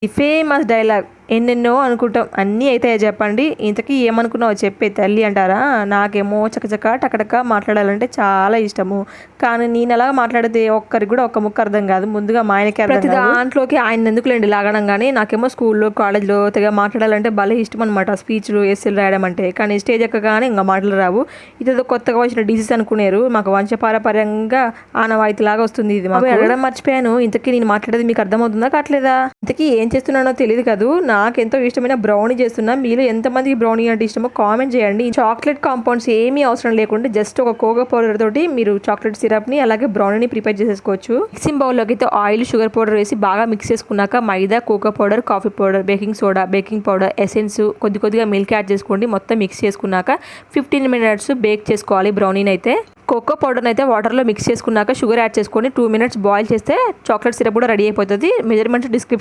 The famous dialogue ఎన్నెన్నో అనుకుంటాం. అన్నీ అయితే చెప్పండి? ఇంతకీ ఏమనుకున్నావు చెప్పే తల్లి అంటారా? నాకేమో చకచక టకటక మాట్లాడాలంటే చాలా ఇష్టము. కానీ నేను అలా మాట్లాడితే ఒక్కరికి కూడా ఒక్క ముక్క అర్థం కాదు. ముందుగా మా ఆయనకి అర్థం ప్రతి దాంట్లోకి ఆయన ఎందుకులేండి? లాగడం కానీ నాకేమో స్కూల్లో కాలేజ్లో తెగ మాట్లాడాలంటే భలే ఇష్టం అనమాట స్పీచ్లు ఎస్ఎల్ రాయడం అంటే. కానీ స్టేజ్ ఎక్కగానే ఇంకా మాటలు రావు. ఇదేదో కొత్తగా వచ్చిన డిసీజ్ అనుకునేరు. మాకు వంశపారపర్యంగా ఆనవాయితీలాగా వస్తుంది ఇది మాకు. అడగడం మర్చిపోయాను. ఇంతకీ నేను మాట్లాడేది మీకు అర్థమవుతుందా? కావట్లేదా? ఇంతకీ ఏం చేస్తున్నానో తెలియదు కాదు. ఎంతో ఇష్టమైన బ్రౌనీ చేస్తున్నా. మీరు ఎంతమందికి బ్రౌనీ అంటే ఇష్టమో కామెంట్ చేయండి. చాక్లెట్ కాంపౌండ్స్ ఏమీ అవసరం లేకుండా జస్ట్ ఒక కోకో పౌడర్ తోటి మీరు చాక్లెట్ సిరప్ని అలాగే బ్రౌనీని ప్రిపేర్ చేసేసుకోవచ్చు. మిక్సింగ్ బౌల్లోకి అయితే ఆయిల్ షుగర్ పౌడర్ వేసి బాగా మిక్స్ చేసుకున్నాక maida cocoa powder coffee powder baking soda baking powder essence కొద్ది కొద్దిగా మిల్క్ యాడ్ చేసుకోండి. మొత్తం మిక్స్ చేసుకున్నాక ఫిఫ్టీన్ మినిట్స్ బేక్ చేసుకోవాలి బ్రౌనీని అయితే. కోకో పౌడర్ని అయితే వాటర్లో మిక్స్ చేసుకున్నాక షుగర్ యాడ్ చేసుకొని టూ మినిట్స్ బాయిల్ చేస్తే చాక్లెట్ సిరప్ కూడా రెడీ అయిపోతుంది. Measurements description